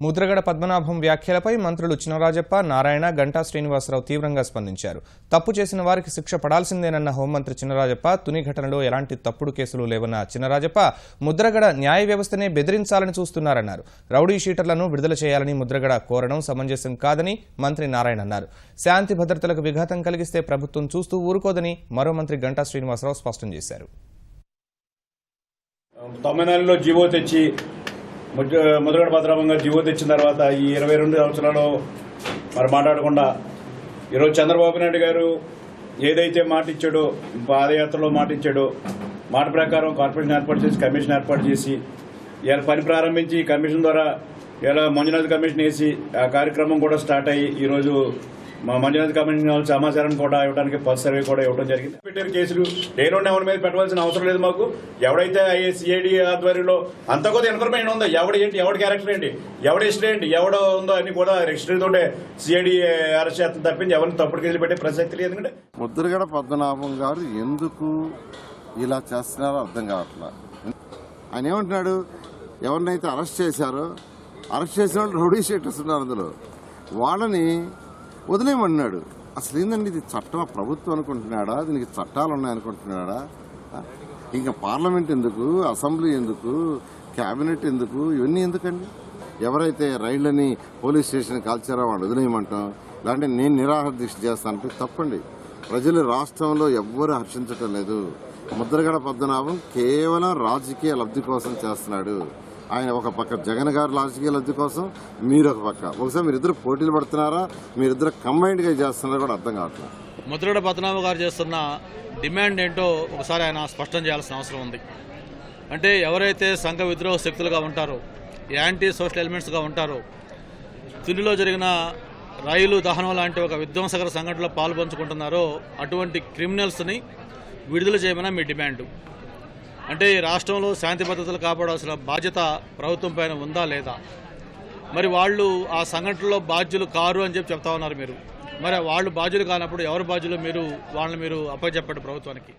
ముద్రగడ పద్మనాభం వ్యాఖ్యలపై మంత్రులు చినరాజప్ప నారాయణ గంటా శ్రీనివాసరావు తీవ్రంగా స్పందించారు. తప్పు చేసిన వారికి శిక్ష పడాల్సిందేనన్న హోంమంత్రి చినరాజప్ప తుని ఘటనలో ఎలాంటి తప్పుడు కేసులు లేవన్న చినరాజప్ప ముద్రగడ న్యాయ వ్యవస్థనే బెదిరించాలని చూస్తున్నారన్నారు. రౌడీ షీటర్లను విడుదల చేయాలని ముద్రగడ కోరడం సమంజసం కాదని మంత్రి నారాయణ అన్నారు. శాంతి భద్రతలకు విఘాతం కలిగిస్తే ప్రభుత్వం చూస్తూ ఊరుకోదని మరో మంత్రి గంటా శ్రీనివాసరావు స్పష్టం చేశారు. తొంభై జీవో తెచ్చి ముద్రగడ భద్రాభం గారు జీవో తెచ్చిన తర్వాత ఈ ఇరవై రెండు సంవత్సరాలు మరి మాట్లాడకుండా ఈరోజు చంద్రబాబు నాయుడు గారు ఏదైతే మాట ఇచ్చాడో పాదయాత్రలో మాట ఇచ్చాడో మాట ప్రకారం కార్పొరేషన్ ఏర్పాటు చేసి కమిషన్ ఏర్పాటు చేసి ఇలా పని ప్రారంభించి కమిషన్ ద్వారా ఇలా మంజునాథ్ కమిషన్ వేసి ఆ కార్యక్రమం కూడా స్టార్ట్ అయ్యి ఈరోజు మా మంజునాథ్ కమిషన్ వాళ్ళు సమాచారం కూడా ఇవ్వడానికి పల్స్ సర్వే కూడా ఇవ్వడం జరిగింది. పెట్టారు కేసులు లేనుండి ఎవరి మీద పెట్టవలసిన అవసరం లేదు మాకు. ఎవడైతే సిఐడి ఆధ్వర్యంలో అంత కొద్ది ఇన్ఫర్మేషన్ ఉందో ఎవడు ఏంటి ఎవడి క్యారెక్టర్ ఏంటి ఎవడి హిస్టరీ ఏంటి ఎవడో ఉందో అన్ని కూడా హిస్టరీ తోటే సిఐడి అరెస్ట్ చేస్తుంది తప్పించి ఎవరిని తప్పుడు కేసులు పెట్టే ప్రసక్తి లేదు. ఎందుకంటే ముద్రగడ పద్మనాభం గారు ఎందుకు ఇలా చేస్తున్నారో అర్థం కావట్లా. ఆయన ఏమంటున్నాడు? ఎవరినైతే అరెస్ట్ చేశారో అరెస్ట్ చేసిన వాళ్ళు రౌడీ షీటర్స్ ఉన్నారు అందులో. వాళ్ళని వదిలేయమన్నాడు. అసలు ఏందండి ఇది చట్టం? ప్రభుత్వం అనుకుంటున్నాడా? దీనికి చట్టాలు ఉన్నాయనుకుంటున్నాడా ఇంకా పార్లమెంట్ ఎందుకు? అసెంబ్లీ ఎందుకు? క్యాబినెట్ ఎందుకు? ఇవన్నీ ఎందుకండి? ఎవరైతే రైళ్ళని పోలీస్ స్టేషన్ కాల్చారో వాళ్ళు వదిలేయమంటాం. లేదంటే నేను నిరాహార దీక్ష చేస్తానంటే తప్పండి. ప్రజలు రాష్ట్రంలో ఎవ్వరూ హర్షించటం లేదు. ముద్రగడ పద్మనాభం కేవలం రాజకీయ లబ్ధి కోసం చేస్తున్నాడు. ఆయన ఒక పక్క జగన్ గారు రాజకీయ లబ్ధి కోసం మీరు ఒక పక్క. ఒకసారి మీరిద్దరు పోటీలు పడుతున్నారా? మీరిద్దరు కంబైన్డ్గా చేస్తున్నారా కూడా అర్థం కావట్లేదు. ముద్రగడ పద్మనాభ గారు చేస్తున్న డిమాండ్ ఏంటో ఒకసారి ఆయన స్పష్టం చేయాల్సిన అవసరం ఉంది. అంటే ఎవరైతే సంఘ విద్రోహ శక్తులుగా ఉంటారో యాంటీ సోషల్ ఎలిమెంట్స్గా ఉంటారో తునిలో జరిగిన రైలు దహనం లాంటి ఒక విధ్వంసకర సంఘటనలో పాల్పంచుకుంటున్నారో అటువంటి క్రిమినల్స్ని విడుదల చేయమని మీ డిమాండ్. అంటే ఈ రాష్ట్రంలో శాంతి భద్రతలు కాపాడాల్సిన బాధ్యత ప్రభుత్వం పైన ఉందా లేదా? మరి వాళ్ళు ఆ సంఘటనలో బాధ్యులు కారు అని చెప్పి చెప్తా ఉన్నారు మీరు. మరి వాళ్ళు బాధ్యులు కానప్పుడు ఎవరు బాధ్యులు? మీరు వాళ్ళని మీరు అప్పచెప్పండి ప్రభుత్వానికి.